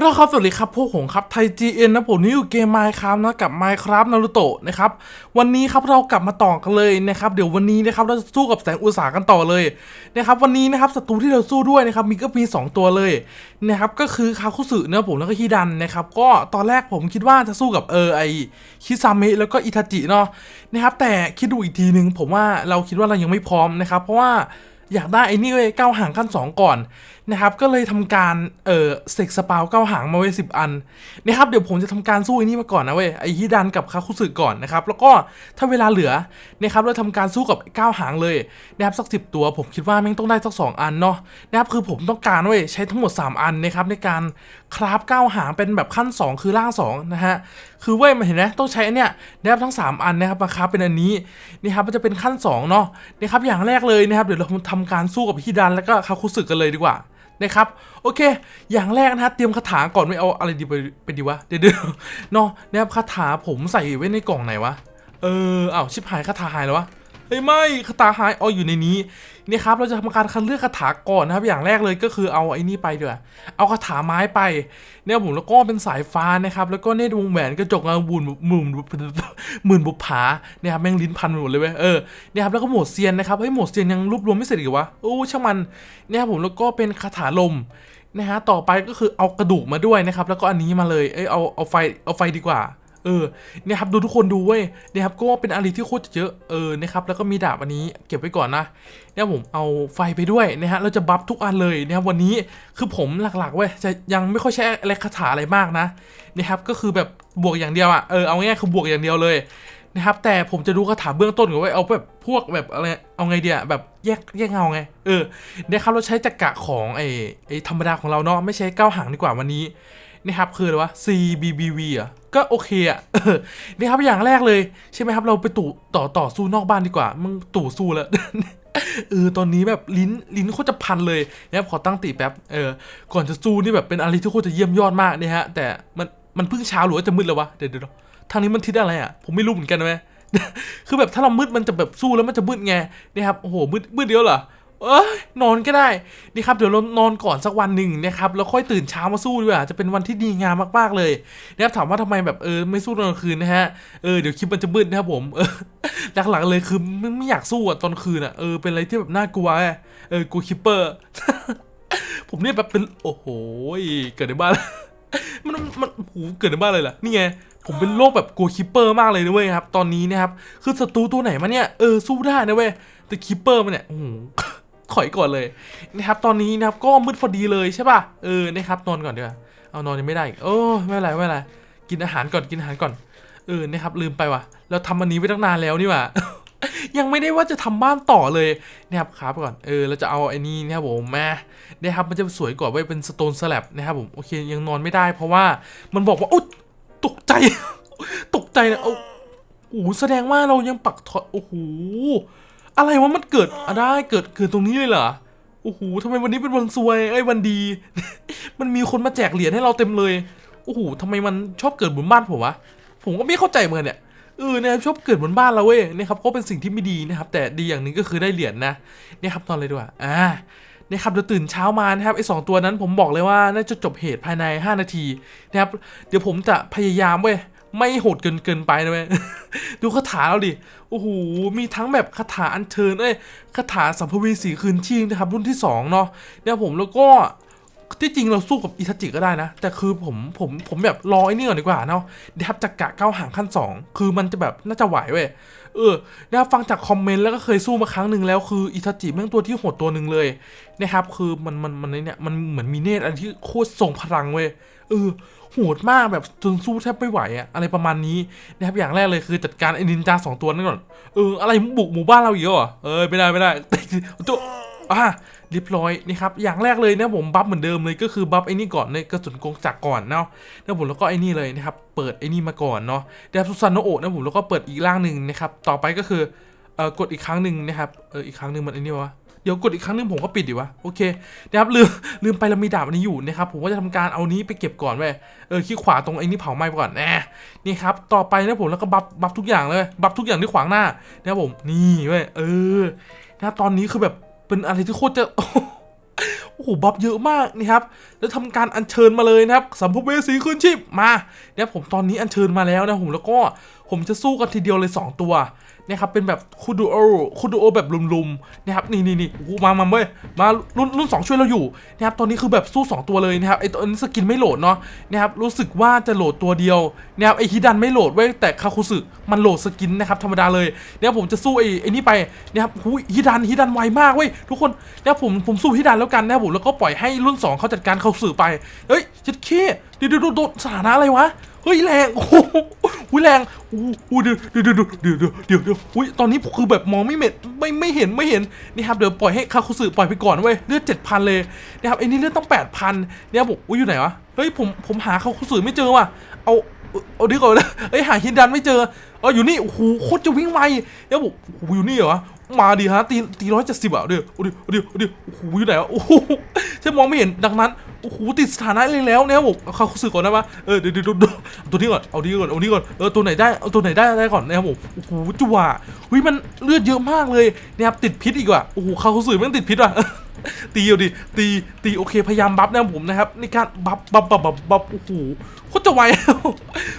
แล้วครับสวัสดีครับพวกผมครับไทย GN นะผมนี่อยู่เกม Minecraft นะกับ Minecraft Naruto นะครับวันนี้ครับเรากลับมาต่อกันเลยนะครับเดี๋ยววันนี้นะครับเราจะสู้กับแสงอุตสาหกันต่อเลยนะครับวันนี้นะครับศัตรูที่เราสู้ด้วยนะครับมีก็มี 2 ตัวเลยนะครับก็คือคาคุสึนะผมแล้วก็ฮิดันนะครับก็ตอนแรกผมคิดว่าจะสู้กับเออไอคิซามิแล้วก็อิทาจิเนาะนะครับแต่คิดดูอีกทีนึงผมว่าเราคิดว่าเรายังไม่พร้อมนะครับเพราะว่าอยากได้ไอ้นี่เว้ยก้าวห่างขั้น 2 ก่อน นะครับก็เลยทำการเออเสกสปาวเก้าหางมาไว้สิบอันนะครับเดี๋ยวผมจะทำการสู้ไอ้นี่มาก่อนนะเว้ยไอฮิดันกับคาคุสึก่อนนะครับแล้วก็ถ้าเวลาเหลือนะครับเราทำการสู้กับเก้าหางเลยนะครับสักสิบตัว ผมคิดว่าแม่งต้องได้สักสองอันเนาะนะครับคือผมต้องการเว้ยใช้ทั้งหมด 3 อันนะครับในการคราฟเก้าหางเป็นแบบขั้น 2 คือร่าง2นะฮะคือเว้ยมันเห็นไหมต้องใช้อันเนี้ยนะครับทั้ง 3 อันนะครับมาคราฟเป็นอันนี้นะครับมันจะเป็นขั้น2เนาะนะครับอย่างแรกเลยนะครับเดี๋ยวเราทำการสู้กับฮิดันแล้วก็คาคุสึกันเลยดีกว่า นะครับ โอเค อย่างแรกนะฮะเตรียมคาถาก่อนไม่เอาอะไรดีไปไปดีวะเดี๋ยวเนาะนะครับคาถาผมใส่ไว้ในกล่องไหนวะเอออ้าวชิบหายคาถาหายแล้ววะ เฮ้ยไม่คาถาหายเอ๋อยู่ในนี้นี่ครับเราจะทำการคัดเลือกคาถาก่อนนะครับ อย่างแรกเลยก็คือเอาไอ้นี่ไปเดีกว่าเอาคาถาไม้ไปเนี่ยผมแล้วก็เป็นสายฟ้านะครับ แล้วก็เนตรวงแหวนกระจกเงาบุญหมื่นหมื่นบุปผาเนี่ยครับแม่งลิ้นพันไปหมดเลยเว้ยเออเนี่ยครับแล้วก็โหมดเซียนนะครับเฮ้ยโหมดเซียนยังรวบรวมไม่เสร็จอีกวะโอ้ช่างมันเนี่ยครับผมแล้วก็เป็นคาถาลมนะฮะต่อไปก็คือเอากระดูกมาด้วยนะครับ แล้วก็อันนี้มาเลยเอ้ยเอาเอาไฟเอาไฟดีกว่า เออเนี่ยครับดูทุกคนดูเว้ยเนี่ยครับก็เป็นอะไรที่โคตรจะเยอะเออนะครับแล้วก็มีดาบอันนี้เก็บไว้ก่อนนะเนี่ยผมเอาไฟไปด้วยนะฮะเราจะบัฟทุกอันเลยนะครับวันนี้คือผมหลักๆเว้ยจะยังไม่ค่อยใช้อะไรคาถาอะไรมากนะนะครับก็คือแบบบวกอย่างเดียวอะเออเอาง่ายๆคือบวกอย่างเดียวเลยนะครับแต่ผมจะดูคาถาเบื้องต้นก่อนว่าเอาแบบพวกแบบอะไรเอาไงเดียแบบแยกแยกเงาไงเออเนี่ยครับเราใช้จักระของไอ้ไอ้ธรรมดาของเราเนาะไม่ใช้ก้าวหางดีกว่าวันนี้ นะครับคืออะไรวะ CBBV อะก็โอเคอะนี่ครับอย่างแรกเลย ใช่ไหมครับ เราไปตู่ต่อต่อสู้นอกบ้านดีกว่า มึงตู่สู้แล้วเออตอนนี้แบบลิ้นลิ้นโคตรจะพันเลยนะครับขอตั้งติแป๊บเออก่อนจะสู้นี่แบบเป็นอะไรที่โคตรจะเยี่ยมยอดมากเนี่ยฮะ แต่มันมันเพิ่งเช้าหรือว่าจะมืดแล้ววะเดี๋ยวเดี๋ยวทางนี้มันทิศอะไรอะผมไม่รู้เหมือนกันนะแม่คือแบบถ้าเรามืดมันจะแบบสู้แล้วมันจะมืดไงนี่ครับโอ้โหมืดมืดเดียวเหรอ เอ้ยนอนก็ได้นี่ครับเดี๋ยวเรานอนก่อนสักวันหนึ่งนะครับแล้วค่อยตื่นเช้ามาสู้ดีกว่าจะเป็นวันที่ดีงามมากๆเลยนะครับถามว่าทำไมแบบเออไม่สู้ตอนกลางคืนนะฮะเออเดี๋ยวคลิปมันจะมืดนะครับผมเออหลักๆเลยคือไม่ไม่อยากสู้อะตอนคืนอะเออเป็นอะไรที่แบบน่ากลัวไงเออกลัวคิปเปอร์ ผมเนี่ยแบบเป็นโอ้โหเกิดในบ้านมันมันโอ้โหเกิดในบ้านเลยเหรอนี่ไงผมเป็นโรคแบบกลัวคิปเปอร์มากเลยนะเว้ยครับ ตอนนี้นะครับ คือศัตรูตัวไหนมาเนี่ย เออ สู้ได้นะเว้ย แต่คิปเปอร์มันเนี่ยโอ้โห ถอยก่อนเลยนะครับตอนนี้นะครับก็มืดพอดีเลยใช่ป่ะเออนะครับนอนก่อนดีกว่าเอานอนยังไม่ได้อีกโอ้ไม่เป็นไรไม่เป็นไรกินอาหารก่อนกินอาหารก่อนเออนะครับลืมไปว่ะเราทำอันนี้ไว้ตั้งนานแล้วนี่ว่ายังไม่ได้ว่าจะทำบ้านต่อเลยนะครับครับก่อนเออเราจะเอาไอ้นี่นะครับผมมานะครับมันจะสวยกว่าไว้เป็นสโตนสแลบนะครับผมโอเคยังนอนไม่ได้ เพราะว่ามันบอกว่าอุ๊ยตกใจ ตกใจนะเอาโอ้โหแสดงว่าเรายังปักถอยโอ้โห อะไรวะมันเกิดอะได้เกิดเกิดตรงนี้เลยเหรอโอ้โหทำไมวันนี้เป็นวันซวยไอ้ยวันดี มันมีคนมาแจกเหรียญให้เราเต็มเลยโอ้โหทำไมมันชอบเกิดบนบ้านผมวะผมก็ไม่เข้าใจเหมือนกันเนี่ยเออเนี่ยชอบเกิดบนบ้านเราเว้ยนะครับก็เป็นสิ่งที่ไม่ดีนะครับ แต่ดีอย่างหนึ่งก็คือได้เหรียญนะเนี่ยครับนอนเลยดีกว่าอ่าเนี่ยครับเดี๋ยวตื่นเช้ามานะครับไอ้สองตัวนั้นผมบอกเลยว่าน่าจะจบเหตุภายใน 5 นาทีนะครับเดี๋ยวผมจะพยายามเว้ย ไม่โหดเกินเกินไปนะเว้ยดูคาถาเราดิ โอ้โห มีทั้งแบบคาถาอัญเชิญเอ้ยคาถาสัมภเวสีคืนชีพนะครับ รุ่นที่สองเนาะเนี่ยผมแล้วก็ที่จริงเราสู้กับอิทาจิก็ได้นะ แต่คือผมผมผมแบบรอไอ้นี่ก่อนดีกว่าเนาะนะครับจักกะเก้าหางขั้น 2 คือมันจะแบบน่าจะไหวเว้ยเออนะครับฟังจากคอมเมนต์แล้วก็เคยสู้มาครั้งหนึ่งแล้วคืออิทาจิแม่งตัวที่โหดตัวหนึ่งเลยนะครับคือมันมันมันเนี่ยมันเหมือนมีเนตรอันที่โคตรส่งพลังเว้ย เออโหดมากแบบจนสู้แทบไม่ไหวอะอะไรประมาณนี้นะครับอย่างแรกเลยคือจัดการไอ้นินจาสองตัวนั่นก่อนเอออะไรบุกหมู่บ้านเราอีกแล้วเหรอเออไม่ได้ไม่ได้ตัวอะเรียบร้อยนี่ครับอย่างแรกเลยนะผมบัฟเหมือนเดิมเลยก็คือบัฟไอ้นี่ก่อนในกระสุนกงจักก่อนเนาะนะผมแล้วก็ไอ้นี่เลยนะครับเปิดไอ้นี่มาก่อนเนาะเดฟซุซันโนโอะนะผมแล้วก็เปิดอีกร่างหนึ่งนะครับต่อไปก็คือเอ่อกดอีกครั้งหนึ่งนะครับเอออีกครั้งหนึ่งมันไอ้นี่วะ เดี๋ยวกดอีกครั้งหนึ่งผมก็ปิดดิวะโอเคนะครับลืมลืมไปเรามีดาบอันนี้อยู่นะครับผมก็จะทำการเอานี้ไปเก็บก่อนเว้ยเออคลิกขวาตรงไอ้นี่เผาไหม้ก่อนแหมนี่ครับต่อไปนะผมแล้วก็บัฟบัฟทุกอย่างเลยบัฟทุกอย่างที่ขวางหน้านะครับผมนี่เว้ยเออนะตอนนี้คือแบบเป็นอะไรที่โคตรจะโอ้โหบัฟเยอะมากนะครับ แล้วทำการอัญเชิญมาเลยนะครับสัมภเวสีคืนชีพมาเนี่ยผมตอนนี้อัญเชิญมาแล้วนะผมแล้วก็ผมจะสู้กันทีเดียวเลย 2 ตัว นะครับเป็นแบบคูดูโอคูดูโอแบบลุมๆนะครับนี่นี่นี่มามาเว้ยมารุ่นรุ่นสองช่วยเราอยู่นะครับตอนนี้คือแบบสู้ 2 ตัวเลยนะครับไอตัวนี้สกินไม่โหลดเนาะนะครับรู้สึกว่าจะโหลดตัวเดียวนะครับไอฮิดันไม่โหลดเว้ยแต่คาคุสึมันโหลดสกินนะครับธรรมดาเลยเนี่ยผมจะสู้ไอไอนี่ไปนะครับหูยฮิดันฮิดันไวมากเว้ยทุกคนเนี่ยผมผมสู้ฮิดันแล้วกันนะผมแล้วก็ปล่อยให้รุ่น 2เขาจัดการคาคุสึไปเฮ้ยชิดเคเดี๋ยวเดี๋ยวเดี๋ยวสถานะอะไรวะ เฮ้ยแรงโอ้โหแรงโอ้เดี๋ยวเดี๋ยวเดี๋ยวเดี๋ยวเดี๋ยวเดี๋ยวเดี๋ยวอุ้ยตอนนี้คือแบบมองไม่เม็ดไม่ไม่เห็นไม่เห็นนี่ครับเดี๋ยวปล่อยให้คาคุสึปล่อยไปก่อนเว้ยเลือดเจ็ดพันเลยนะครับไอ้นี่เลือดต้องแปดพันเนี่ยผมอุ้ยอยู่ไหนวะเฮ้ยผมผมหาคาคุสึไม่เจอว่ะเอาเอาดีก่อนนะเอ้ยหาฮินดันไม่เจอเอออยู่นี่โอ้โหโคตรจะวิ่งไวเนี่ยผมโอ้โหอยู่นี่เหรอ มาดิฮะตีตีร้อยเจ็ดสิบอะเดี๋ยวเดี๋ยวเดี๋ยวเดี๋ยวโอ้โหอยู่ไหนวะโอ้โหฉันมองไม่เห็นดังนั้นโอ้โหติดสถานะเลยแล้วเนี่ยผมเอาคาคุสึก่อนได้ปะเออเดี๋ยวเดี๋ยวเดี๋ยวตัวนี้ก่อนเอานี้ก่อนเอานี้ก่อนเออตัวไหนได้เอาตัวไหนได้ได้ก่อนนะครับผมโอ้โหจั่วเฮ้ยมันเลือดเยอะมากเลยนะครับติดพิษอีกว่ะโอ้โหคาคุสึแม่งติดพิษว่ะตีเอาดิตีตีโอเคพยายามบัฟนะครับผมนะครับในการบัฟบัฟบัฟบัฟบัฟโอ้โหโคตรจะไว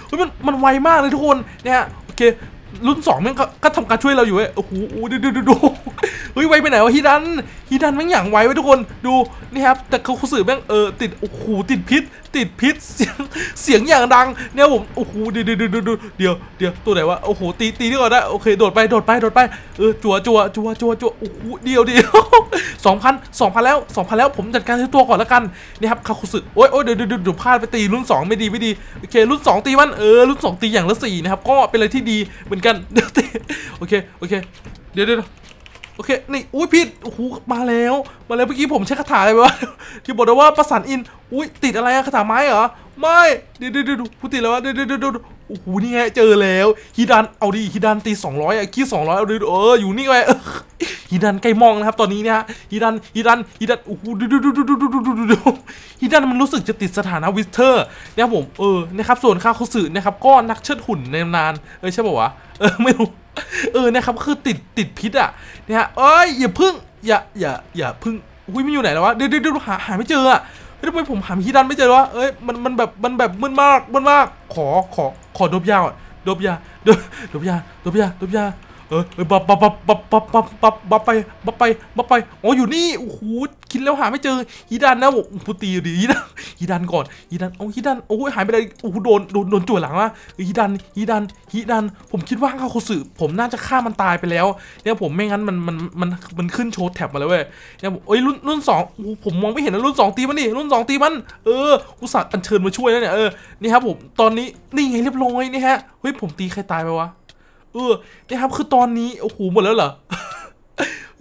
เฮ้ยมันมันไวมากเลยทุกคนเนี่ยโอเค รุ่นสองแม่งก็ก็ทำการช่วยเราอยู่เว้ยโอ้โหดูดูดูดู เฮ้ยไวไปไหนวะฮีดันฮีดันแม่งอย่างไวไว้ทุกคนดูนี่ครับแต่เขาสื่อแม่งเออติดโอ้โหติดพิษ ติดพิษเสียงเสียงอย่างดังเนี่ยผมโอ้โหเดี๋ยวเดี๋ยวเดี๋ยวเดี๋ยวเดียวเดียวตัวไหนวะโอ้โหตีตีนี่ก่อนได้โอเคโดดไปโดดไปโดดไปเออจัวจัวจัวจัวจัวโอ้โหเดียวเดียวสองพันสองพันแล้วสองพันแล้วผมจัดการที่ตัวก่อนแล้วกันนี่ครับคาคุสึโอ้ยโอ้ยเดี๋ยวเดี๋ยวพลาดไปตีรุ่นสองไม่ดีไม่ดีโอเครุ่นสองตีมันเออรุ่นสองตีอย่างละสี่นะครับก็เป็นอะไรที่ดีเหมือนกันเดี๋ยวตีโอเคโอเคเดี๋ยวเดี๋ยว เค นี่อุ้ยผิดโอ้โหมาแล้ว มาแล้วเมื่อกี้ผมใช้คาถาอะไรไปวะ ที่บอกว่าประสานอิน อุ้ยติดอะไรอะคาถาไม้เหรอ ไม่ดูดูดูพูดติดแล้ววะดูดูดูดูโอ้โห นี่ไงเจอแล้วฮิดัน เอาดิฮิดันตีสองร้อยอะขี้อยเอาดิเอออยู่นี่ไง ฮิดันใกล้มองนะครับตอนนี้เนี่ยฮะฮิดันฮิดันฮิดันโอ้โหดูดูดูดูดูดูดูดูฮิดันมันรู้สึกจะติดสถานะวิสเทอร์นะครับผมเออนะครับส่วนข้าคุสึนะครับก็นักเชิดหุ่นในนานเออใช่ป่าวะเออไม่รู้เออนะครับคือติดติดพิษอะเนี่ยฮะเอ้ยอย่าพึ่งอย่าอย่าอย่าพึ่งอุ้ยมันอยู่ไหนแล้ววะเดี๋ยวเดี๋ยวเดี๋ยวหาหาไม่เจออะทำไมผมหาฮิดันไม่เจอวะเอ้ยมันมันแบบมันแบบมึนมากมึนมากขอขอขอดบยาอะดบยาดบดบยาดบยาดบยา เออเออบับบับบับบับบับบับบับบับไปบับไปบับไปอ๋ออยู่นี่โอ้โหคิดแล้วหาไม่เจอฮีดันนะผมพูตีดีฮีดันฮีดันก่อนฮีดันโอ้ฮีดันโอ้ยหายไปเลยโอ้โหโดนโดนโดนจ่วหลังวะฮีดันฮีดันฮีดัน ผมคิดว่าเขาโคสึผมน่าจะฆ่ามันตายไปแล้วเนี่ยผมไม่งั้นมันมันมันมันขึ้นโชว์แท็บมาแล้วเว้ยเนี่ยผมเอ้ยรุ่นรุ่นสองโอ้ผมมองไม่เห็นนะรุ่นสองตีมันนี่รุ่นสองตีมันเอออุตส่าห์อัญเชิญมาช่วยนะเนี่ยเออนี่ครับผมตอนนี้นี่ไงเรียบร้อยนี่ฮะเฮ้ยผมตีใครตายไปวะ เออนะครับคือตอนนี้ โอ้โห หมดแล้วเหรอ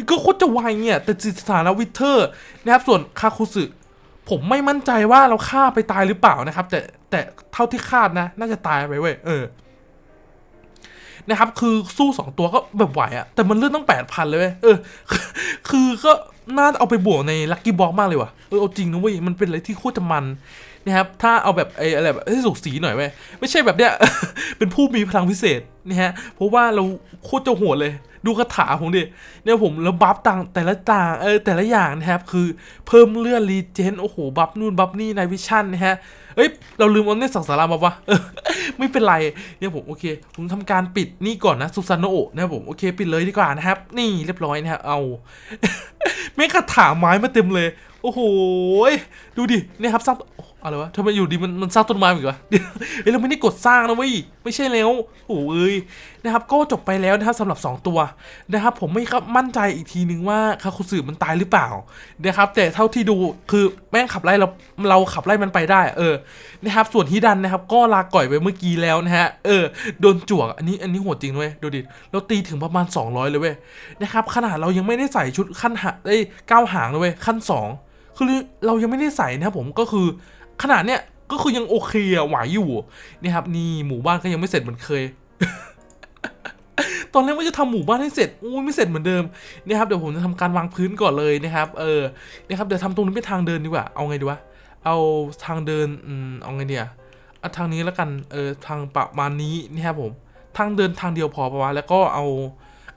ก็โคตรจะไวเนี่ย แต่จิตสถานะวิเทอร์นะครับส่วนคาคุสึผมไม่มั่นใจว่าเราฆ่าไปตายหรือเปล่านะครับ แต่แต่เท่าที่คาดนะ น่าจะตายไปเว้ยเออนะครับ คือสู้สองตัวก็แบบไหวอะแต่มันเลื่อนต้องแปดพันเลยเว้ยเออ คือก็น่าเอาไปบวกในลัคกี้บ็อกมากเลยว่ะเออเอาจริงนะเว้ยมันเป็นอะไรที่โคตรจะมัน นะครับถ้าเอาแบบไอ้อะไรแบบให้สุกสีหน่อยเว้ยไม่ใช่แบบเนี้ยเป็นผู้มีพลังพิเศษนะฮะเพราะว่าเราโคตรจะโหดเลยดูคาถาผมดิเนี่ยผมแล้วบัฟต่างแต่ละต่างเออแต่ละอย่างนะครับคือเพิ่มเลือนรีเจนโอ้โหบัฟนู่นบัฟนี่ในวิชั่นนะฮะเอ้ยเราลืมเอาเนี่ยสังสารามาปะไม่เป็นไรเนี่ยผมโอเคผมทำการปิดนี่ก่อนนะสุสานโนะนะผมโอเคปิดเลยดีกว่านะครับ นี่เรียบร้อยนะครับเอาแม่คาถาไม้มาเต็มเลย โอ้โหดูดิเนี่ยครับสร้างโอ้ อะไรวะทำไมอยู่ดีมันมันสร้างต้นไม้อีกวะเดี๋ยวเฮ้ยเราไม่ได้กดสร้างนะเว้ยไม่ใช่แล้วโอ้เอ้ยนะครับก็จบไปแล้วนะครับสำหรับ 2 ตัวนะครับผมไม่ครับมั่นใจอีกทีนึงว่าคาคุสึมันตายหรือเปล่านะครับแต่เท่าที่ดูคือแม่งขับไล่เราเราขับไล่มันไปได้เออนะครับส่วนฮิดันนะครับก็ลาก่อยไปเมื่อกี้แล้วนะฮะเออโดนจวกอันนี้อันนี้โหดจริงเว้ยดูดิเราตีถึงประมาณ 200 เลยเว้ยนะครับขนาดเรายังไม่ได้ใส่ชุดขั้นหาเอ้ยก้าวหางเลยเว้ยขั้น 2 คือเรายังไม่ได้ใส่นะครับผมก็คือ ขนาดเนี้ยก็คือยังโอเคอะไหวอยู่นี่ครับนี่หมู่บ้านก็ยังไม่เสร็จเหมือนเคย ตอนแรกว่าจะทำหมู่บ้านให้เสร็จโอ้ยไม่เสร็จเหมือนเดิมนี่ครับเดี๋ยวผมจะทำการวางพื้นก่อนเลยนะครับ เออนี่ครับเดี๋ยวทำตรงนี้เป็นทางเดินดีกว่าเอาไงดีวะเอาทางเดินอืมเอาไงเดียเอาทางนี้แล้วกันเออทางประมาณนี้นี่ครับผม ทางเดินทางเดียวพอประวะแล้วก็เอา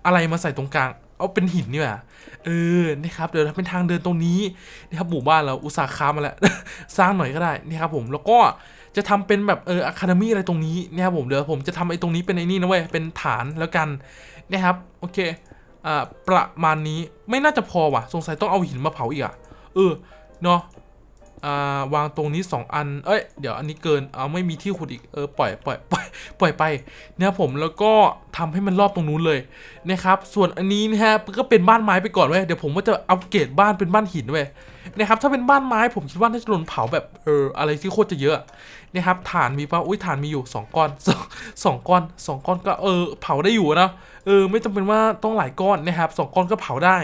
อะไรมาใส่ตรงกลาง เอเอาเป็นหินนี่แหละเออนะครับเดี๋ยวเป็นทางเดินตรงนี้นะครับหมู่บ้านเราอุตสาหกรรมมาแล้วสร้างหน่อยก็ได้นะครับผมแล้วก็จะทำเป็นแบบเอออะคาเดมี่อะไรตรงนี้นะครับผมเดี๋ยวผมจะทำไอ้ตรงนี้เป็นไอ้นี่นะเว้ยเป็นฐานแล้วกันนะครับโอเคอ่าประมาณนี้ไม่น่าจะพอว่ะ สงสัยต้องเอาหินมาเผาอีกอะเออเนาะ อ่าวางตรงนี้ 2 อัน เอ้ย เดี๋ยวอันนี้เกิน เอาไม่มีที่ขุดอีก เออปล่อยปล่อยปล่อยปล่อยไปนะครับผมแล้วก็ทำให้มันรอบตรงนู้นเลยนะครับ ส่วนอันนี้นะฮะก็เป็นบ้านไม้ไปก่อนเว้ย เดี๋ยวผมก็จะอัปเกรดบ้านเป็นบ้านหินเว้ยนะครับ ถ้าเป็นบ้านไม้ผมคิดว่าน่าจะโดนเผาแบบเอออะไรที่โคตรจะเยอะนะครับฐานมีป่ะอุ้ยฐานมีอยู่ 2 ก้อนสองก้อนสองก้อนก็เออเผาได้อยู่นะ เออไม่จำเป็นว่าต้องหลายก้อนนะครับสองก้อนก็เผาได้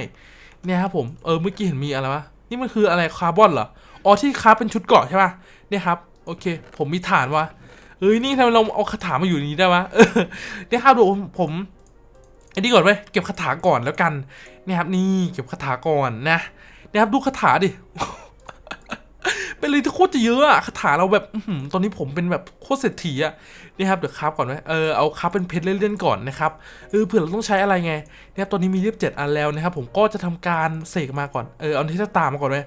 เนี่ยครับผม เออเมื่อกี้เห็นมีอะไรวะ นี่มันคืออะไรคาร์บอนเหรอ อ๋อที่ค้าเป็นชุดเกาะใช่ป่ะเนี่ยครับโอเค ผมมีฐานวะเอ้ยนี่ทำไมเราเอาคาถามาอยู่นี้ได้วะเออเนี่ยครับดูผมไอ้นี่ก่อนไว้เก็บคาถาก่อนแล้วกันเนี่ยครับนี่เก็บคาถาก่อนนะเนี่ยครับดูคาถาดิ เป็นเลยที่โคตรจะเยอะอะคาถาเราแบบอื้อหือตอนนี้ผมเป็นแบบโคตรเศรษฐีอะนี่ครับเดี๋ยวคราฟก่อนไหมเออเอาคราฟเป็นเพชรเล่นๆก่อนนะครับเออเผื่อเราต้องใช้อะไรไงเนี่ยตอนนี้มีเรียบเจ็ดอันแล้วนะครับผมก็จะทำการเสกมาก่อนเออเอาที่ตามมาก่อนไหม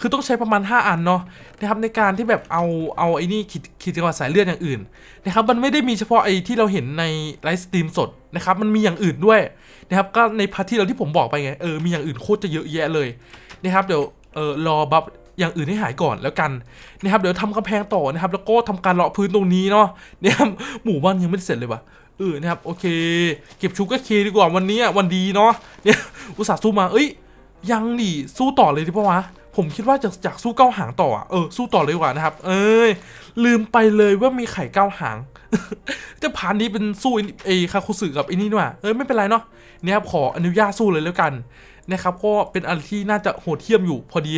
คือต้องใช้ประมาณ 5 อันเนาะนะครับในการที่แบบเอาเอาไอ้นี่ขีดขีดจังหวะสายเลือดอย่างอื่นนะครับมันไม่ได้มีเฉพาะไอ้ที่เราเห็นในไลฟ์สตรีมสดนะครับมันมีอย่างอื่นด้วยนะครับก็ในพาร์ทที่เราที่ผมบอกไปไงเออมีอย่างอื่นโคตรจะเยอะแยะเลยนะครับเดี๋ยวเออรอบัฟ อย่างอื่นให้หายก่อนแล้วกันนะครับเดี๋ยวทำกำแพงต่อนะครับ แล้วก็ทำการเลาะพื้นตรงนี้เนาะเนี่ยครับหมู่บ้านยังไม่เสร็จเลยว่ะเออนะครับโอเค เก็บชุกก็เคดีกว่าวันนี้อะวันดีเนาะเนี่ยอุตส่าห์สู้มาเอ้ยยังดิสู้ต่อเลยดีปะวะผมคิดว่าจะอยากสู้เก้าหางต่ออะเออสู้ต่อเลยดีกว่านะครับ เอ้ยลืมไปเลยว่ามีไข่เก้าหางจะผ่านนี้เป็นสู้ไอ้ไอ้คาคุสึกับไอ้นี่ด้วยเออไม่เป็นไรเนาะเนี่ยครับขออนุญาตสู้เลยแล้วกัน นะครับก็เป็นอะไรที่น่าจะโหดเทียมอยู่พอดี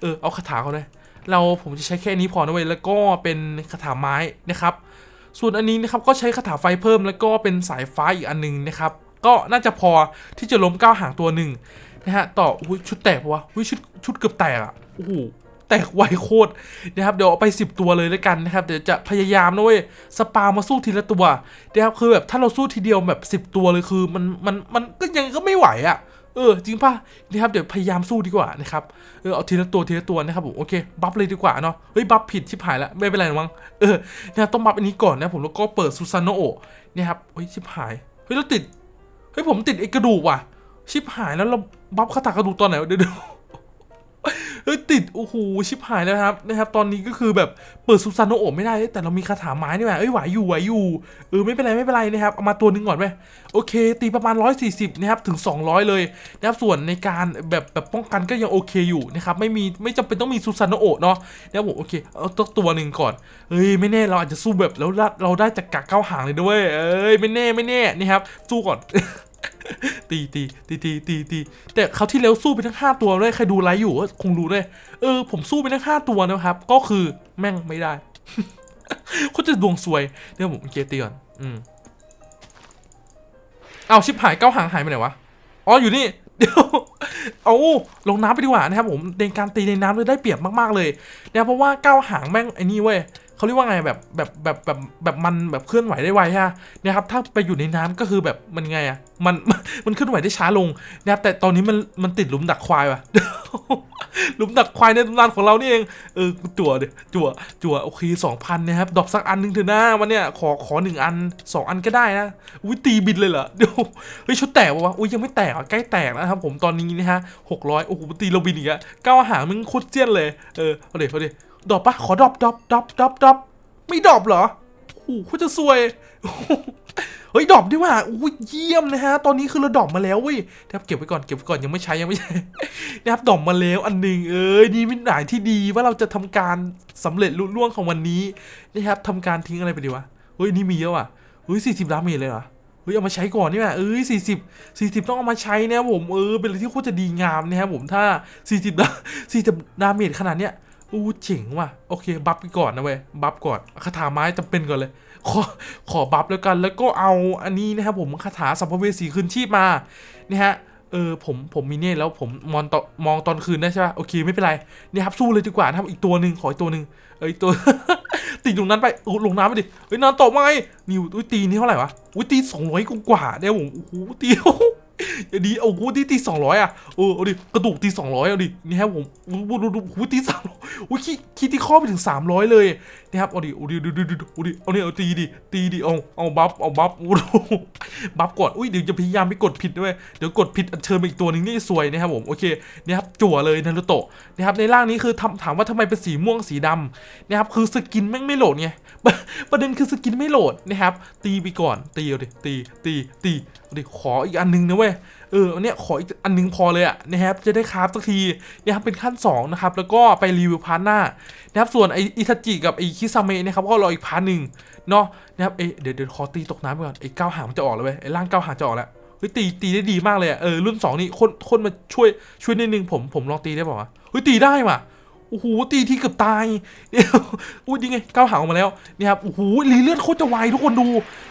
เออเอาคาถาเขาเลยเราผมจะใช้แค่นี้พอนะเว้ยแล้วก็เป็นคาถาไม้นะครับส่วนอันนี้นะครับก็ใช้คาถาไฟเพิ่มแล้วก็เป็นสายฟ้าอีกอันหนึงนะครับก็น่าจะพอที่จะล้มก้าวหางตัวหนึ่งนะฮะต่ออุ้ยชุดแตกปะวะอุ้ยชุดชุดเกือบแตกอะโอ้โหแตกไวโคตรนะครับเดี๋ยวเอาไป 10 ตัวเลยแล้วกันนะครับเดี๋ยวจะพยายามนะเว้ยสปามาสู้ทีละตัวนะครับคือแบบถ้าเราสู้ทีเดียวแบบ 10 ตัวเลยคือมันมันมันก็ยังก็ไม่ไหวอะ เออจริงป่ะนะครับเดี๋ยวพยายามสู้ดีกว่านะครับเออเอาทีละตัวทีละตัวนะครับผมโอเคบัฟเลยดีกว่าเนาะเฮ้ยบัฟผิดชิบหายแล้วไม่เป็นไรหรอกมั้งเออนะต้องบัฟอันนี้ก่อนนะผมแล้วก็เปิดซูซานโนโอเนี่ยครับเฮ้ยชิบหายเฮ้ยเราติดเฮ้ยผมติดไอ้กระดูกว่ะ ชิบหายแล้วเราบัฟคาถากระดูกตอนไหนเดี๋ยว เฮ้ยติดโอ้โหชิบหายแล้วครับนะครับ ตอนนี้ก็คือแบบเปิดซูซานโนโอะไม่ได้แต่เรามีคาถาไม้นี่แหละเอ้ยไหวอยู่ไหวอยู่เออไม่เป็นไรไม่เป็นไรนะครับเอามาตัวหนึงก่อนไหมโอเค ตีประมาณ 140นะครับถึง 200 เลยนะครับส่วนในการแบบแบบป้องกันก็ยังโอเคอยู่นะครับไม่มีไม่จำเป็นต้องมีซูซานโนโอะเนาะนะครับผมโอเคเอาตัวตัวหนึ่งก่อนเฮ้ยไม่แน่เราอาจจะสู้แบบแล้วเราได้จากกะเก้าหางเลยด้วยเอ้ยไม่แน่ไม่แน่นี่ครับสู้ก่อน ตีตีตีตีตีตีแต่เขาที่แล้วสู้ไปทั้ง5ตัวเลยใครดูไลฟ์อยู่ก็คงรู้เลยเออผมสู้ไปทั้ง5ตัวนะครับ ก็คือแม่งไม่ได้เขาจะดวงซวยเนี่ยวผมโอเคตีก่อนอืมเอาชิบหายเก้าหางหายไปไหนวะอ๋ออยู่นี่เดี๋ยวเอาลงน้ำไปดีกว่านะครับผมในการตีในน้ำเลยได้เปรียบมากๆเลยนะครับเพราะว่าเก้าหางแม่งไอ้นี่เว้ย เขาเรียกว่าไงแบบแบบแบบแบบแบบมันแบบเคลื่อนไหวได้ไวฮะนะครับถ้าไปอยู่ในน้ำก็คือแบบมันไงอะมันมันเคลื่อนไหวได้ช้าลงนะครับแต่ตอนนี้มันมันติดหลุมดักควายว่ะหลุมดักควายในตำนานของเรานี่เองเออจั่วเดี๋ยวจั่วจั่วโอเคสองพันนะครับดอปสักอันหนึ่งเถอะนะวันเนี้ยขอขอหนึ่งอันสองอันก็ได้นะอุ้ยตีบินเลยเหรอเดี๋ยวเฮ้ยชุดแตกปะวะอุ้ยยังไม่แตกอะใกล้แตกแล้วครับผมตอนนี้นะฮะหกร้อยโอ้โหตีเราบินอีกอะก้าวหางมึงโคตรเจี้ยนเลยเออเอาเดี๋ยวเอาเดี๋ยว ดรอปปะขอดรอปดรอปดรอปดรอปดรอปไม่ดรอปเหรอโอ้โหจะซวยเฮ้ยดรอปดีว่าอุ้ยเยี่ยมนะฮะ ตอนนี้คือเราดรอปมาแล้วเว้ยนะครับเก็บไว้ก่อนเก็บไว้ก่อนยังไม่ใช้ยังไม่ใช้นะครับดรอปมาแล้วอันหนึ่งเอ้ยนี่เป็นหนายที่ดีว่าเราจะทำการสำเร็จลุล่วงของวันนี้นะครับทำการทิ้งอะไรไปดีวะเฮ้ยนี่มีเยอะว่ะเฮ้ยสี่สิบดาเมจเลยเหรอเฮ้ยเอามาใช้ก่อนนี่แหละเอ้ยสี่สิบสี่สิบต้องเอามาใช้นะผมเออเป็นอะไรที่โคตรจะดีงามนะครับผมถ้าสี่สิบดาสี่สิบดาเมจขนาดเนี้ย อู้เจ๋งว่ะโอเค บัฟไปก่อนนะเว้ยบัฟก่อนคาถาไม้จำเป็นก่อนเลย ขอขอบัฟแล้วกัน แล้วก็เอาอันนี้นะครับผมคาถาสัมภเวสีคืนชีพมานี่ฮะเออผมผมมีเนี่ยแล้วผมมองตอนมองตอนคืนได้ใช่ป่ะโอเคไม่เป็นไรนี่ครับสู้เลยดีกว่านะครับอีกตัวหนึ่งขออีกตัวหนึ่งเอออีกตัวติดตรงนั้นไปโอ้ลงน้ำไปดิเฮ้ยนอนต่อไหมนิวตีนี่เท่าไหร่วะอุ้ยตีสองร้อยกว่าเนี่ยผมโอ้โหตี อย่าดีโอ้โหตีตีสองร้อยอะเออเอาดิกระดูกตีสองร้อยเอาดินี่ครับผมโอ้โหดูดูโอ้โหตีสามโอ้ยคิดคิดที่ข้อไปถึงสามร้อยเลยนะครับเอาดิเอาดิดูดูดูดูเอาดิเอาเนี่ยเอาตีดิตีดิเอาเอาบัฟเอาบัฟโอ้โหบัฟก่อนอุ้ยเดี๋ยวจะพยายามไม่กดผิดด้วยเดี๋ยวกดผิดอัญเชิญไปอีกตัวหนึ่งนี่ซวยนะครับผมโอเคนี่ครับจั่วเลยนารุโตะนะครับในร่างนี้คือถามว่าทำไมเป็นสีม่วงสีดำนะครับคือสกินแม่งไม่โหลดไง ประเด็นคือสกินไม่โหลดนะครับ ตีไปก่อน ตีเอาดิ ตี ตี ตีเอาดิขออีกอันนึงนะเว้ย เอออันเนี้ยขออีกอันนึงพอเลยอะนะครับ จะได้คราฟสักทีนะครับเป็นขั้น 2 นะครับ แล้วก็ไปรีวิวพาร์ทหน้านะครับ ส่วนไออิทาจิกับไอคิซาเมะนะครับ ก็รออีกพาร์ทหนึ่งเนาะนะครับ เอเดี๋ยวเดี๋ยวขอตีตกน้ำไปก่อน ไอเก้าหางมันจะออกแล้วเว้ย ไอร่างเก้าหางจะออกแล้วเฮ้ยตีตีได้ดีมากเลยอะเออรุ่นสองนี่คนคนมาช่วยช่วยนิดนึงผมผมลองตีได้ป่าวะเฮ้ยตีได้ว่ะ โอ้โหตีที่เกือบตายเดี๋ยวอุ้ยดีไงก้าวหางออกมาแล้วนี่ครับโอ้โหรีเลือดโคตรจะไวทุกคนดู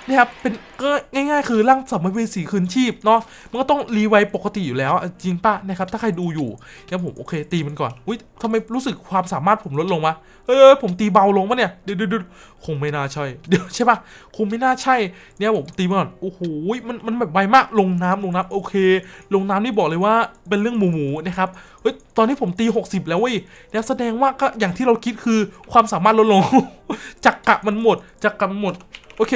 นี่ครับเป็นก็ง่ายๆ คือร่างสัมภเวสีคืนชีพเนาะมันก็ต้องรีไวปกติอยู่แล้วจริงปะนะครับถ้าใครดูอยู่เนี่ยผมโอเคตีมันก่อนอุ้ยทำไมรู้สึกความสามารถผมลดลงวะเออผมตีเบาลงปะเนี่ยเดี๋ยวเดี๋ยวเดี๋ยวคงไม่น่าใช่เดี๋ยวใช่ปะคงไม่น่าใช่เนี่ยผมตีมันก่อนโอ้โหมันมันแบบไวมากลงน้ำลงน้ำโอเค ลงน้ำนี่บอกเลยว่าเป็นเรื่องหมูหมูนะครับเฮ้ยตอนนี้ผมตี 60 แล้วเว้ยเนี่ยแสดงว่าก็อย่างที่เราคิดคือความสามารถลดลง จักกะมันหมด จักกะหมด โอเค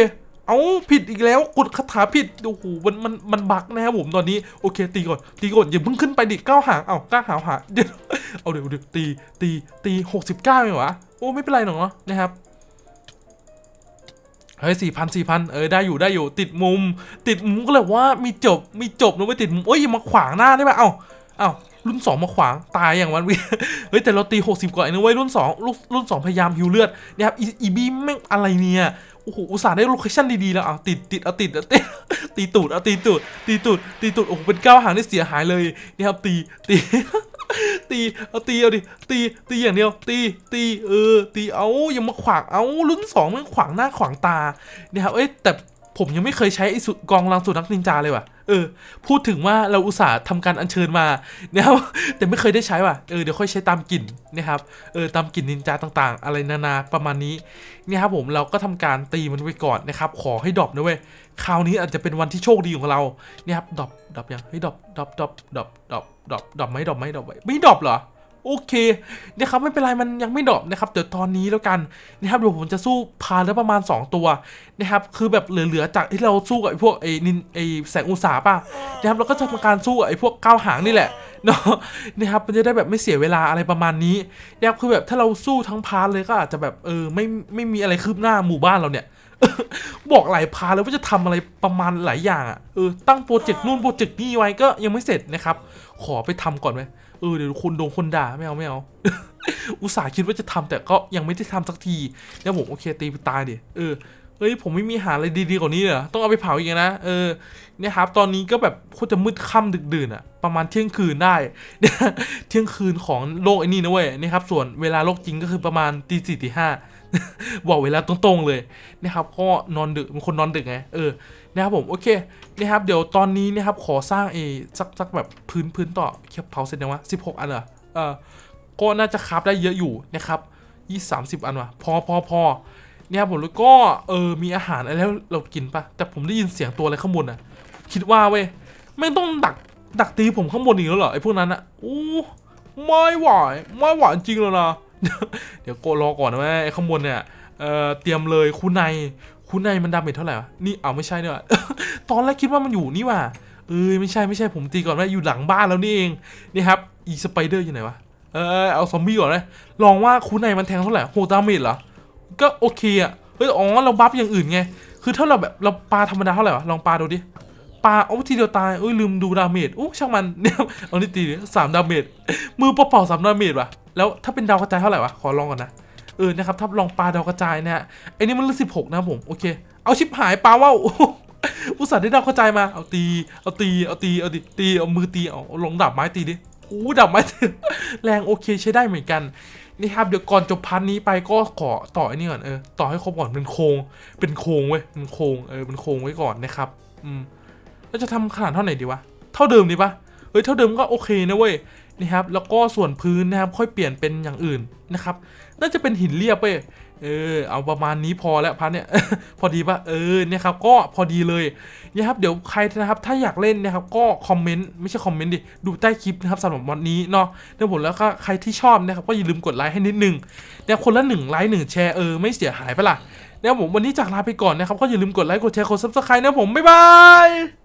เอาผิดอีกแล้วกดคาถาผิดโอ้โหมันมันมันบักนะครับผมตอนนี้โอเค ตีก่อนตีก่อนอย่าเพิ่งขึ้นไปดิก้าวหางเอาก้าวหางหาเดี๋ยวเอาเดี๋ยวเดี๋ยวตีตีตีหกสิบเก้าเองวะโอ้ไม่เป็นไรหรอกเนาะนะครับเฮ้ยสี่พันสี่พันเออได้อยู่ได้อยู่ติดมุม ติดมุมก็เลยว่ามีจบมีจบนะไม่ติดมุมเอ้ยอย่ามาขวางหน้าได้ไหมเอ้าเอ้า รุ่นสองมาขวางตายอย่างวันวิเฮ้ยแต่เราตี 60 กว่าเองนะเว้ยรุ่น2รุ่นรุ่น 2 พยายามฮิวเลือดนี่ยครับอีอีบีแม่งอะไรเนี่ยโอ้โหอุตส่าห์ได้โลเคชั่นดีๆแล้วอะติดติดเอาติดเอาติดตีตูดเอาตีตูดตีตูดตีตูดโอ้โหเป็นก้าวหางที่เสียหายเลยนี่ครับตีตีตีเอาตีเอาดิตีตีอย่างเดียว ตีตีเออตีเอาย่ามาขวางเอารุ่นสองมันขวางหน้าขวางตาเนี่ยครับเอ้ยแต่ ผมยังไม่เคยใช้ไอ้สุกองลังสุนัขนินจาเลยว่ะ เออ พูดถึงว่าเราอุตส่าห์ทำการอัญเชิญมานะครับแต่ไม่เคยได้ใช้ว่ะ เออ เดี๋ยวค่อยใช้ตามกลิ่นนะครับ เออ ตามกลิ่นนินจาต่างๆ อะไรนานาประมาณนี้เนี่ยครับผมเราก็ทำการตีมันไว้ก่อนนะครับ ขอให้ดรอปนะเว้ย คราวนี้อาจจะเป็นวันที่โชคดีของเราเนี่ยครับ ดรอป ดรอปยังให้ดรอป ดรอป ดรอป ดรอป ดรอป ดรอป ดรอปไหมดรอปไหมดรอปไหมไม่ดรอปเหรอ โอเคนะครับไม่เป็นไรมันยังไม่ดรอปนะครับเดี๋ยวตอนนี้แล้วกันนะครับเดี๋ยวผมจะสู้พาแล้วประมาณ 2 ตัวนะครับคือแบบเหลือๆจากที่เราสู้กับไอ้พวกไอ้นินไอ้แสงอุตสาป่ะนะครับเราก็จะทำการสู้กับไอ้พวกก้าวหางนี่แหละเนาะนะครับมันจะได้แบบไม่เสียเวลาอะไรประมาณนี้นะครับคือแบบถ้าเราสู้ทั้งพาร์ทเลยก็อาจจะแบบเออไม่ไม่มีอะไรคืบหน้าหมู่บ้านเราเนี่ยบอกหลายพาร์ทแล้วว่าจะทำอะไรประมาณหลายอย่างอะเออตั้งโปรเจกต์นู่นโปรเจกต์นี่ไว้ก็ยังไม่เสร็จนะครับ ขอไปทำก่อนไหม เออเดี๋ยวคนโดนคนด่าไม่เอาไม่เอาอุตส่าห์คิดว่าจะทำแต่ก็ยังไม่ได้ทำสักทีแล้วผมโอเคตีไปตายดิเออเฮ้ยผมไม่มีหาอะไรดีๆกว่านี้เหรอต้องเอาไปเผาอีกนะเออเนี่ยครับตอนนี้ก็แบบโคตรจะมืดค่ำดึกดื่นอะประมาณเที่ยงคืนได้เนี่ยเที่ยงคืนของโลกไอ้นี่นะเว้ยนี่ครับส่วนเวลาโลกจริงก็คือประมาณตีสี่ตีห้า บอกเวลาตรงๆเลยนะครับก็นอนดึกเป็นคนนอนดึกไงเออนะครับผมโอเคนะครับเดี๋ยวตอนนี้นะครับขอสร้างเอสักสักแบบพื้นพื้นต่อแค่เผาเสร็จยังวะสิบหกอันเหรอเออก็น่าจะคราฟได้เยอะอยู่นะครับยี่สามสิบอันวะพอพอพอเนี่ยผมแล้วก็เออมีอาหารอะไรแล้วเรากินปะแต่ผมได้ยินเสียงตัวอะไรข้างบนอะคิดว่าเว้ยไม่ต้องดักดักตีผมข้างบนอีกแล้วเหรอไอ้พวกนั้นอะโอ้ไม่ไหวไม่ไหวจริงแล้วนะ เดี๋ยวโกรอก่อนนะแม่ไอ้ข้างบนเนี่ยเอ่อเตรียมเลยคุณในคุณในมันดาเมจเท่าไหร่วะนี่เอาไม่ใช่เนี่ยตอนแรกคิดว่ามันอยู่นี่ว่ะเอ้ยไม่ใช่ไม่ใช่ผมตีก่อนว่าอยู่หลังบ้านแล้วนี่เองนี่ครับอีสไปเดอร์อยู่ไหนวะเออเอาซอมบี้ก่อนเลยลองว่าคุณในมันแทงเท่าไหร่โหดาเมจเหรอก็โอเคอะเฮ้ยอ๋อเราบัฟอย่างอื่นไงคือถ้าเราแบบเราปาธรรมดาเท่าไหร่วะลองปาดูดิ ปาโอ้ทีเดียวตายเอ้ยลืมดูดาเมจโอ้ช่างมันเนี่ยเอานี่ตีสามดาเมจมือเปล่าๆสามดาเมจว่ะแล้วถ้าเป็นดาวกระจายเท่าไหร่วะขอลองก่อนนะเออนะครับถ้าลองปลาดาวกระจายนะฮะไอ้นี่มันเลือกสิบหกนะผมโอเค เอาชิปหายปลาว่าวอุตส่าห์ได้ดาวกระจายมาเอาตีเอาตีเอาตีเอาตีตีเอามือตีเอาลงดาบไม้ตีดิโอ้ดาบไม้ตีแรงโอเคใช้ได้เหมือนกันนี่ครับเดี๋ยวก่อนจบพันนี้ไปก็ขอต่อไอ้นี่ก่อนเออต่อให้ครบก่อนเป็นโครงเป็นโครงเว้ยเป็นโครงเออเป็นโครงไว้ก่อนนะครับ อืม แล้วจะทำขนาดเท่าไหร่ดีวะ เท่าเดิมดีปะเฮ้ยเท่าเดิมก็โอเคนะเว้ยนี่ครับ แล้วก็ส่วนพื้นนะครับค่อยเปลี่ยนเป็นอย่างอื่นนะครับ น่าจะเป็นหินเรียบเว้ยเออเอาประมาณนี้พอแล้วพันเนี่ยพอดีปะเออเนี่ยครับก็พอดีเลยนะครับเดี๋ยวใครนะครับถ้าอยากเล่นนะครับก็คอมเมนต์ไม่ใช่คอมเมนต์ดิดูใต้คลิปนะครับสำหรับวันนี้เนาะเดี๋ยวผมแล้วก็ใครที่ชอบนะครับก็อย่าลืมกดไลค์ให้นิดนึงเนี่ยคนละหนึ่งไลค์หนึ่งแชร์เออไม่เสียหายไปะล่ะเนี่ยผมวันนี้จากลาไปก่อนนะครับก็อย่าลืมกดไลค์กดแชร์กดซับสไครต์นะผมบ๊ายบาย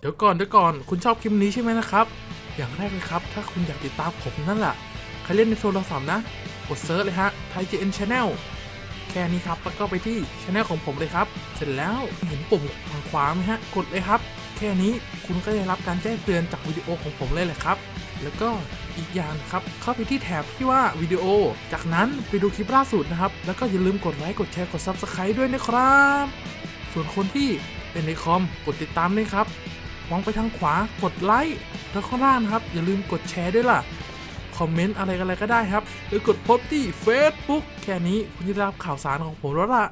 เดี๋ยวก่อนเดี๋ยวก่อนคุณชอบคลิปนี้ใช่ไหมนะครับ อย่างแรกเลยครับ ถ้าคุณอยากติดตามผมนั่นแหละใครเล่นในโทรศัพท์นะ กดเซิร์ชเลยฮะไทย GN Channel แค่นี้ครับ แล้วก็ไปที่ช anel ของผมเลยครับ เสร็จแล้วเห็นปุ่มทางขวาไหมฮะ กดเลยครับ แค่นี้คุณก็ได้รับการแจ้งเตือนจากวิดีโอของผมเลยแหละครับ แล้วก็อีกอย่างครับ เข้าไปที่แถบที่ว่าวิดีโอ จากนั้นไปดูคลิปล่าสุดนะครับ แล้วก็อย่าลืมกดไลค์ กดแชร์ กด Subscribe ด้วยนะครับ ส่วนคนที่เป็นในคอม กดติดตามด้วยครับ มองไปทางขวากดไลค์แล้วข้างล่างนครับ อย่าลืมกดแชร์ด้วยล่ะ คอมเมนต์อะไรกันอะไรก็ได้ครับ หรือกดโพสต์ที่ Facebook แค่นี้คุณจะได้รับข่าวสารของผมแล้วล่ะ